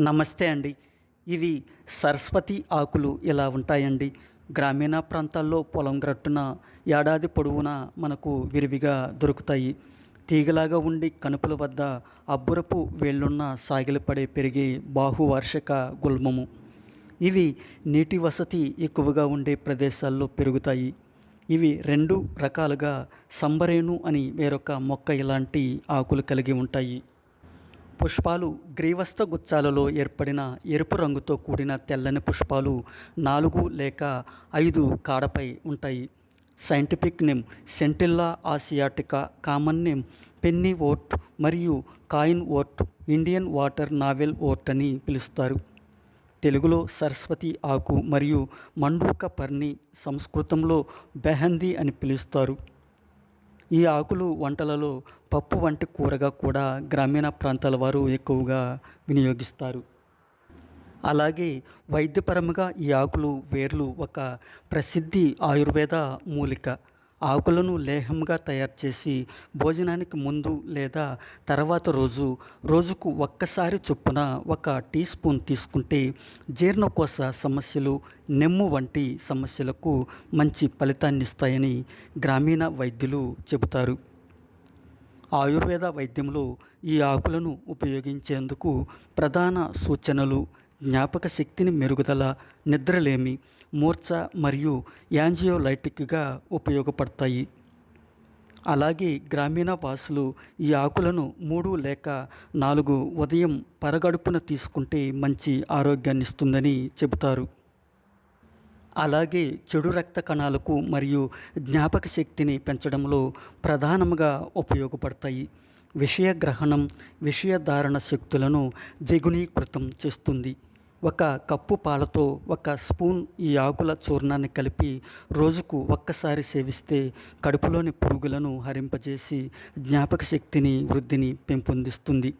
నమస్తే అండి. ఇవి సరస్వతి ఆకులు ఇలా ఉంటాయండి. గ్రామీణ ప్రాంతాల్లో పొలం గ్రట్టున ఏడాది పొడవునా మనకు విరివిగా దొరుకుతాయి. తీగలాగా ఉండి కనుపుల వద్ద అబ్బురపు వేళ్ళున్న సాగిలపడే పెరిగే బాహువార్షిక గుల్మము. ఇవి నీటి వసతి ఎక్కువగా ఉండే ప్రదేశాల్లో పెరుగుతాయి. ఇవి రెండు రకాలుగా సంబరేణు అని వేరొక మొక్క ఇలాంటి ఆకులు కలిగి ఉంటాయి. పుష్పాలు గ్రీవస్థ గుచ్చాలలో ఏర్పడిన ఎరుపు రంగుతో కూడిన తెల్లని పుష్పాలు నాలుగు లేక ఐదు కాడపై ఉంటాయి. Scientific name Centella asiatica common name pennywort మరియు coinwort Indian water navelwort అని పిలుస్తారు. తెలుగులో సరస్వతి ఆకు మరియు మండూక పర్ణి సంస్కృతంలో బెహందీ అని పిలుస్తారు. ఈ ఆకులు వంటలలో పప్పు వంటి కూరగా కూడా గ్రామీణ ప్రాంతాల వారు ఎక్కువగా వినియోగిస్తారు. అలాగే వైద్యపరంగా ఈ ఆకులు వేర్లు ఒక ప్రసిద్ధి ఆయుర్వేద మూలిక. ఆకులను లేహంగా తయారు చేసి భోజనానికి ముందు లేదా తర్వాత రోజు రోజుకు ఒక్కసారి చొప్పున ఒక టీ స్పూన్ తీసుకుంటే జీర్ణకోశ సమస్యలు నెమ్ము వంటి సమస్యలకు మంచి ఫలితాన్ని ఇస్తాయని గ్రామీణ వైద్యులు చెబుతారు. ఆయుర్వేద వైద్యంలో ఈ ఆకులను ఉపయోగించేందుకు ప్రధాన సూచనలు జ్ఞాపక శక్తిని మెరుగుదల నిద్రలేమి మూర్ఛ మరియు యాంజియోలైటిక్గా ఉపయోగపడతాయి. అలాగే గ్రామీణ వాసులు ఈ ఆకులను మూడు లేక నాలుగు ఉదయం పరగడుపున తీసుకుంటే మంచి ఆరోగ్యాన్ని ఇస్తుందని చెబుతారు. అలాగే చెడు రక్త కణాలకు మరియు జ్ఞాపక శక్తిని పెంచడంలో ప్రధానంగా ఉపయోగపడతాయి. విషయ గ్రహణం విషయ ధారణ శక్తులను ద్విగుణీకృతం చేస్తుంది. ఒక కప్పు పాలతో ఒక స్పూన్ ఈ ఆకుల చూర్ణాన్ని కలిపి రోజుకు ఒక్కసారి సేవిస్తే కడుపులోని పురుగులను హరింపజేసి జ్ఞాపక శక్తిని వృద్ధిని పెంపొందిస్తుంది.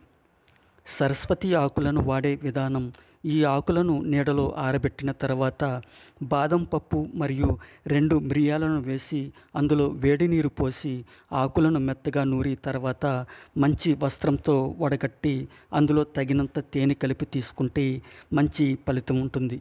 సరస్వతి ఆకులను వాడే విధానం ఈ ఆకులను నీడలో ఆరబెట్టిన తర్వాత బాదం పప్పు మరియు రెండు మిరియాలను వేసి అందులో వేడి నీరు పోసి ఆకులను మెత్తగా నూరి తర్వాత మంచి వస్త్రంతో వడగట్టి అందులో తగినంత తేనె కలిపి తీసుకుంటే మంచి ఫలితం ఉంటుంది.